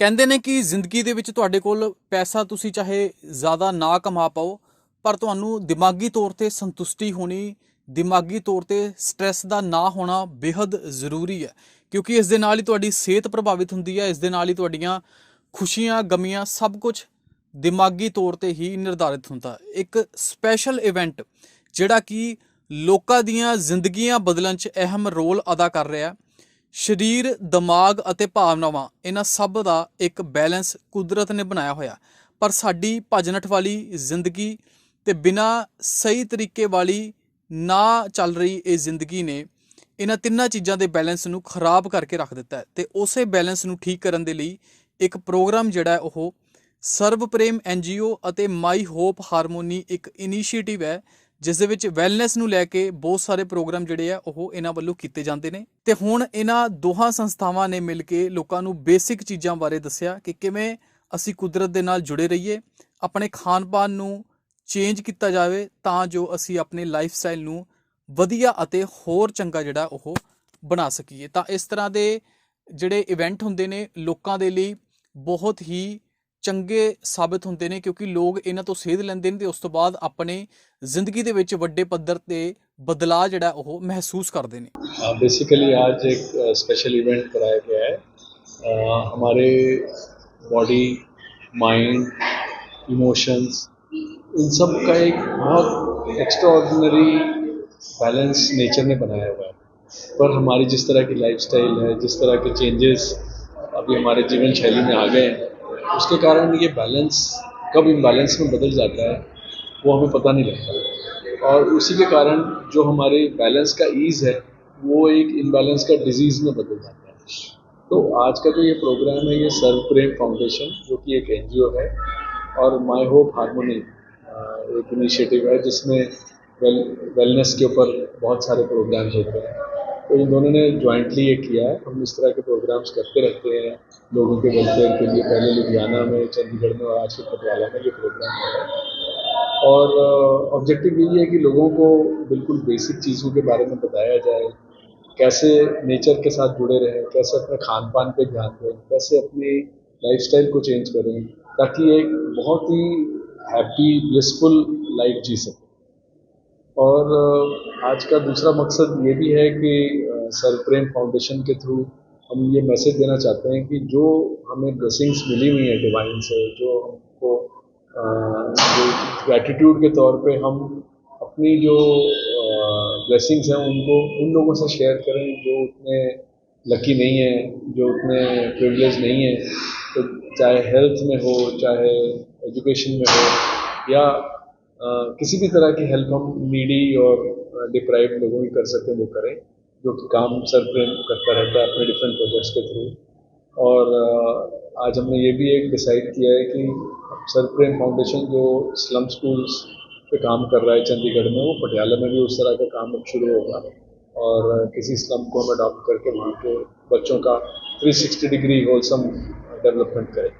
ਕਹਿੰਦੇ ਨੇ ਕਿ ਜ਼ਿੰਦਗੀ ਦੇ ਵਿੱਚ ਤੁਹਾਡੇ ਕੋਲ ਪੈਸਾ ਤੁਸੀਂ ਚਾਹੇ ਜ਼ਿਆਦਾ ਨਾ ਕਮਾ ਪਾਓ, ਪਰ ਤੁਹਾਨੂੰ ਦਿਮਾਗੀ ਤੌਰ ਤੇ ਸੰਤੁਸ਼ਟੀ ਹੋਣੀ, ਦਿਮਾਗੀ ਤੌਰ ਤੇ ਸਟ੍ਰੈਸ ਦਾ ਨਾ ਹੋਣਾ ਬੇहद ਜ਼ਰੂਰੀ ਹੈ, ਕਿਉਂਕਿ ਇਸ ਦੇ ਨਾਲ ਹੀ ਤੁਹਾਡੀ ਸਿਹਤ ਪ੍ਰਭਾਵਿਤ ਹੁੰਦੀ ਹੈ, ਇਸ ਦੇ ਨਾਲ ਹੀ ਤੁਹਾਡੀਆਂ ਖੁਸ਼ੀਆਂ, ਗਮੀਆਂ ਸਭ ਕੁਝ ਦਿਮਾਗੀ ਤੌਰ ਤੇ ਹੀ ਨਿਰਧਾਰਿਤ ਹੁੰਦਾ। ਇੱਕ ਸਪੈਸ਼ਲ ਇਵੈਂਟ ਜਿਹੜਾ ਕਿ ਲੋਕਾਂ ਦੀਆਂ ਜ਼ਿੰਦਗੀਆਂ ਬਦਲਣ 'ਚ ਅਹਿਮ ਰੋਲ ਅਦਾ ਕਰ ਰਿਹਾ ਹੈ ਸਰੀਰ, ਦਿਮਾਗ ਅਤੇ ਭਾਵਨਾਵਾਂ, ਇਹਨਾਂ ਸਭ ਦਾ ਇੱਕ ਬੈਲੈਂਸ ਕੁਦਰਤ ਨੇ ਬਣਾਇਆ ਹੋਇਆ। ਪਰ ਸਾਡੀ ਭਜਨਠ ਵਾਲੀ ਜ਼ਿੰਦਗੀ ਤੇ ਬਿਨਾ ਸਹੀ ਤਰੀਕੇ ਵਾਲੀ ਨਾ ਚੱਲ ਰਹੀ ਇਹ ਜ਼ਿੰਦਗੀ ਨੇ ਇਹਨਾਂ ਤਿੰਨਾਂ ਚੀਜ਼ਾਂ ਦੇ ਬੈਲੈਂਸ ਨੂੰ ਖਰਾਬ ਕਰਕੇ ਰੱਖ ਦਿੱਤਾ ਹੈ। ਤੇ ਉਸੇ ਬੈਲੈਂਸ ਨੂੰ ਠੀਕ ਕਰਨ ਦੇ ਲਈ ਇੱਕ ਪ੍ਰੋਗਰਾਮ ਜਿਹੜਾ ਹੈ, ਉਹ ਸਰਵ ਪ੍ਰੇਮ ਐਨਜੀਓ ਅਤੇ ਮਾਈ ਹੋਪ ਹਾਰਮੋਨੀ ਇੱਕ ਇਨੀਸ਼ੀਏਟਿਵ ਹੈ ਜਿਸ ਦੇ ਵਿੱਚ ਵੈਲਨੈਸ ਨੂੰ ਲੈ ਕੇ ਬਹੁਤ ਸਾਰੇ ਪ੍ਰੋਗਰਾਮ ਜਿਹੜੇ ਆ, ਉਹ ਇਹਨਾਂ ਵੱਲੋਂ ਕੀਤੇ ਜਾਂਦੇ ਨੇ। ਤੇ ਹੁਣ ਇਹਨਾਂ ਦੋਹਾਂ ਸੰਸਥਾਵਾਂ ਨੇ ਮਿਲ ਕੇ ਲੋਕਾਂ ਨੂੰ ਬੇਸਿਕ ਚੀਜ਼ਾਂ ਬਾਰੇ ਦੱਸਿਆ ਕਿ ਕਿਵੇਂ ਅਸੀਂ ਕੁਦਰਤ ਦੇ ਨਾਲ ਜੁੜੇ ਰਹੀਏ, ਆਪਣੇ ਖਾਣ-ਪਾਨ ਨੂੰ ਚੇਂਜ ਕੀਤਾ ਜਾਵੇ ਤਾਂ ਜੋ ਅਸੀਂ ਆਪਣੇ ਲਾਈਫ ਸਟਾਈਲ ਨੂੰ ਵਧੀਆ ਅਤੇ ਹੋਰ ਚੰਗਾ ਜਿਹੜਾ ਉਹ ਬਣਾ ਸਕੀਏ। ਤਾਂ ਇਸ ਤਰ੍ਹਾਂ ਦੇ ਜਿਹੜੇ ਇਵੈਂਟ ਹੁੰਦੇ ਨੇ, ਲੋਕਾਂ ਦੇ ਲਈ ਬਹੁਤ ਹੀ ਚੰਗੇ ਸਾਬਤ ਹੁੰਦੇ ਨੇ ਕਿਉਂਕਿ ਲੋਕ ਇਹਨਾਂ ਤੋਂ ਸੇਧ ਲੈਂਦੇ ਨੇ ਤੇ ਉਸ ਤੋਂ ਬਾਅਦ ਆਪਣੇ ਜ਼ਿੰਦਗੀ ਦੇ ਵਿੱਚ ਵੱਡੇ ਪੱਧਰ ਤੇ ਬਦਲਾਅ ਜਿਹੜਾ ਉਹ ਮਹਿਸੂਸ ਕਰਦੇ ਨੇ बेसिकली आज एक स्पेशल इवेंट कराया गया है अ, हमारे बॉडी माइंड इमोशंस इन सब का एक बहुत एक्स्ट्राऑर्डिनरी बैलेंस नेचर ने बनाया हुआ है पर हमारी जिस तरह की लाइफस्टाइल है जिस तरह के चेंजेस अभी हमारे जीवन शैली में आ गए हैं उसके कारण ये बैलेंस कब इम्बैलेंस में बदल जाता है, वो हमें पता नहीं लगता। और उसी के कारण जो हमारे बैलेंस का ईज है, वो एक इम्बैलेंस का डिज़ीज़ में बदल जाता है। तो आज का जो ये प्रोग्राम है, ये सर्व प्रेम फाउंडेशन जो कि एक एनजीओ है, और माई होप हारमोनी एक इनिशिएटिव है, जिसमें वेल वेलनेस के ऊपर बहुत सारे प्रोग्राम्स होते हैं। तो इन दोनों ने जॉइंटली ये किया है। हम इस तरह के प्रोग्राम्स करते रहते हैं, लोगों के वेलफेयर के लिए। पहले लुधियाना में, चंडीगढ़ में और आज के पटियाला में ये प्रोग्राम हो। रहा है और ऑब्जेक्टिव यही है कि लोगों को बिल्कुल बेसिक चीज़ों के बारे में बताया जाए। कैसे नेचर के साथ जुड़े रहें, कैसे अपने खान पान पर ध्यान दें, कैसे अपनी लाइफस्टाइल को चेंज करें, ताकि एक बहुत ही हैप्पी ब्लिसफुल लाइफ जी सकें। और आज का दूसरा मकसद ये भी है कि सर प्रेम फाउंडेशन के थ्रू हम ये मैसेज देना चाहते हैं कि जो हमें ब्लेसिंग्स मिली हुई हैं डिवाइन से, जो हमको ग्रैटिट्यूड के तौर पे हम अपनी जो ब्लेसिंग्स हैं उनको, उन लोगों से शेयर करें जो उतने लकी नहीं है, जो उतने प्रिविलेज नहीं है। तो चाहे हेल्थ में हो, चाहे एजुकेशन में हो, या किसी भी तरह की हेल्प हम नीडी और डिप्राइव लोगों की कर सकते हैं, वो करें, जो कि काम सर प्रेम करता रहता है अपने डिफरेंट प्रोजेक्ट्स के थ्रू और आज हमने ये भी एक डिसाइड किया है कि सर प्रेम फाउंडेशन जो स्लम स्कूल्स पे काम कर रहा है चंडीगढ़ में, वो पटियाला में भी उस तरह का काम अब शुरू होगा। और किसी स्लम को हम अडॉप्ट करके वहाँ के बच्चों का 360 डिग्री होलसम डेवलपमेंट करें।